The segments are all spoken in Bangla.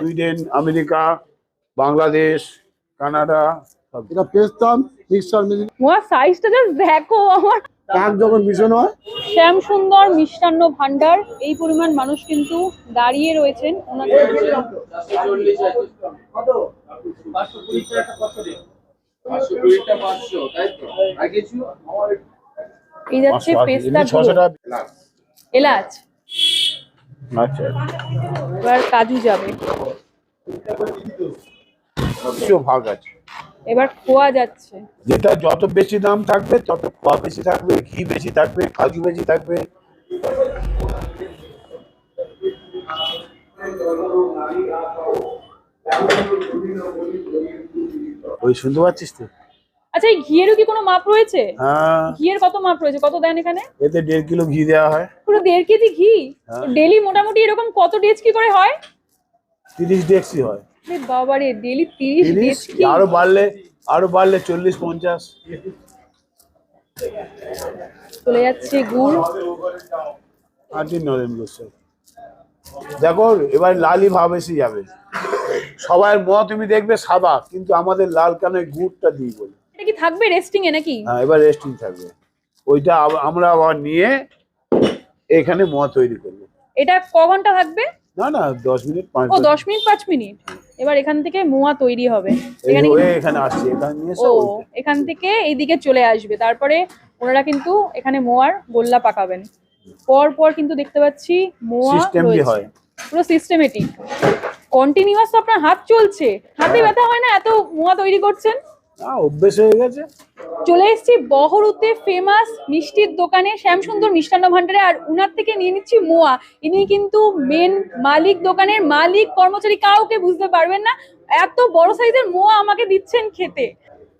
সুইডেন আমেরিকা বাংলাদেশ কানাডা সব। এটা পেস্তাম মিক্সচার মিলিয়ে মোয়া সাইজটা জাস্ট দেখো আমার। কাক যখন ভীষণ হয়? শ্যাম সুন্দর মিষ্টান্ন ভান্ডার এই পরিমাণ মানুষ কিন্তু দাঁড়িয়ে রয়েছেন ওনাদের এই যাচ্ছে পেস্তা এলাচ। আচ্ছা। এবার কাজু যাবে। ভাগ আছে। এবার খোয়া যাচ্ছে। যেটা যত বেশি দাম থাকবে তত খোয়া বেশি থাকবে ঘি বেশি থাকবে কাজু বেশি থাকবে। ওই শুনতে পাচ্ছিস তো আচ্ছা এই ঘিয়েরও কি কোনো মাপ রয়েছে? হ্যাঁ। ঘিয়ের কত মাপ রয়েছে? কত দেন এখানে? এতে দেড় কিলো ঘি দেওয়া হয়। পুরো দেড় কেজি ঘি? হ্যাঁ। ডেলি মোটামুটি এরকম কত ডেজ কি করে হয়? তিরিশ ডেক্সি হয়। আরে বাবারে ডেলি তিরিশ তিরিশ? ডেজ কি আরও বাড়লে আরও বাড়লে চল্লিশ পঞ্চাশ। চলে যাচ্ছে গুড়। আটি নরেন গোস্বাই দেখো এবার লালই ভাব এসে যাবে। সবার মত তুমি দেখবে সাদা কিন্তু আমাদের লাল কেন গুড়টা দিই বলে? এটা কি থাকবে রেস্টিং এ নাকি? হ্যাঁ এবার রেস্টিং থাকবে। ওইটা আমরা আবার নিয়ে এখানে মোয়া তৈরি করব। এটা ক ঘণ্টা থাকবে? না না দশ মিনিট পাঁচ ও মিনিট। দশ মিনিট পাঁচ মিনিট। এবার এখান থেকে মোয়া তৈরি হবে। এখানে এখানে আসছে এখানে নিয়ে ও এখান থেকে এইদিকে চলে আসবে। তারপরে ওনারা কিন্তু এখানে মোয়ার গোল্লা পাকাবেন। পর পর কিন্তু দেখতে পাচ্ছি মোয়া হয়। পুরো সিস্টেমেটিক কন্টিনিউয়াস আপনার হাত চলছে। হাতে ব্যথা হয় না? এত মোয়া তৈরি করছেন? অভ্যেস হয়ে গেছে। চলে ফেমাস মিষ্টির দোকানে মিষ্টান্ন ভান্ডারে আর উনার থেকে নিয়ে নিচ্ছি মোয়া। ইনি কিন্তু মেন মালিক দোকানের মালিক, কর্মচারী, কাউকে বুঝতে পারবেন না। এত বড় সাইজের মোয়া আমাকে দিচ্ছেন খেতে।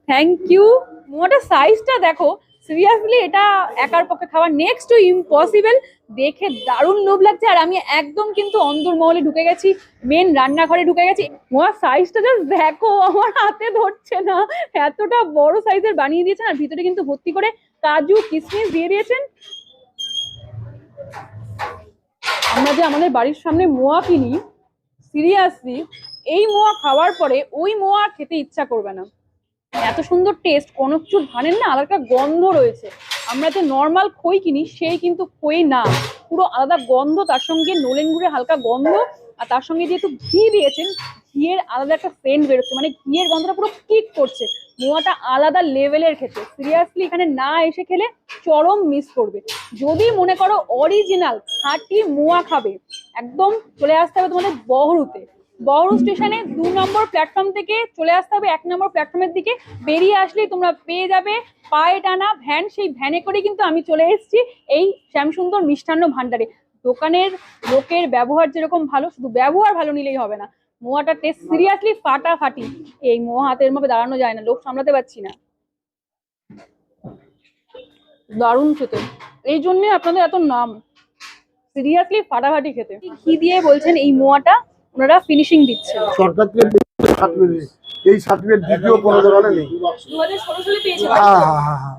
থ্যাংক ইউ মোয়াটার সাইজটা দেখো সিরিয়াসলি এটা একার পক্ষে খাওয়া নেক্সট টু ইম্পসিবল দেখে দারুণ লোভ লাগছে, আর আমি একদম কিন্তু অন্দরমহলে ঢুকে গেছি মেন রান্নাঘরে ঢুকে গেছি। মোয়ার সাইজটা জাস্ট দেখো, আমার হাতে ধরছে না। এতটা বড় সাইজের বানিয়ে দিয়েছেন, আর ভিতরে কিন্তু ভর্তি করে কাজু কিশমিশ দিয়ে দিয়েছেন। আমরা যে আমাদের বাড়ির সামনে মোয়া কিনি সিরিয়াসলি এই মোয়া খাওয়ার পরে ওই মোয়া খেতে ইচ্ছা করবে না। এত সুন্দর টেস্ট কোনো কিছু ধানের না আলাদা গন্ধ রয়েছে। আমরা যে নর্মাল খই কিনি, সেই কিন্তু খই না। পুরো আলাদা গন্ধ, তার সঙ্গে নোলেন গুড়ের হালকা গন্ধ, আর তার সঙ্গে যেহেতু ঘি দিয়েছেন, ঘিয়ের আলাদা একটা সেন্ট বেরোচ্ছে। মানে ঘিয়ের গন্ধটা পুরো কিক করছে। মোয়াটা আলাদা লেভেলের খেতে। সিরিয়াসলি এখানে না এসে খেলে চরম মিস করবে। যদি মনে করো অরিজিনাল খাঁটি মোয়া খাবে, একদম চলে আসতে হবে তোমাদের বহরুতে। বহরু স্টেশনে দু নম্বর প্ল্যাটফর্ম থেকে চলে আসতে হবে, এক নম্বর প্ল্যাটফর্মের দিকে। বেরিয়ে আসলেই তোমরা পেয়ে যাবে পায়ে টানা ভ্যান, সেই ভ্যানে করে কিন্তু আমি চলে এসেছি এই শ্যামসুন্দর মিষ্টান্ন ভান্ডারে দোকানের লোকের ব্যবহার যেরকম ভালো, শুধু ব্যবহার ভালো নিলেই হবে না। মোয়াটা টেস্ট সিরিয়াসলি ফাটাফাটি। এই মোয়া হাতের মাপে দাঁড়ানো যায় না, লোক সামলাতে পারছি না। দারুণ খেতে। এই জন্যে আপনাদের এত নাম। সিরিয়াসলি ফাটাফাটি খেতে। ঘি দিয়ে বলছেন এই মোয়াটা? ওনারা ফিনিশিং দিচ্ছেন। সরকার থেকে এই সার্টিফিকেট দ্বিতীয় কোনো দোকানে নেই। দু হাজার ষোলো সালে পেয়েছে। হ্যাঁ হ্যাঁ হ্যাঁ হ্যাঁ।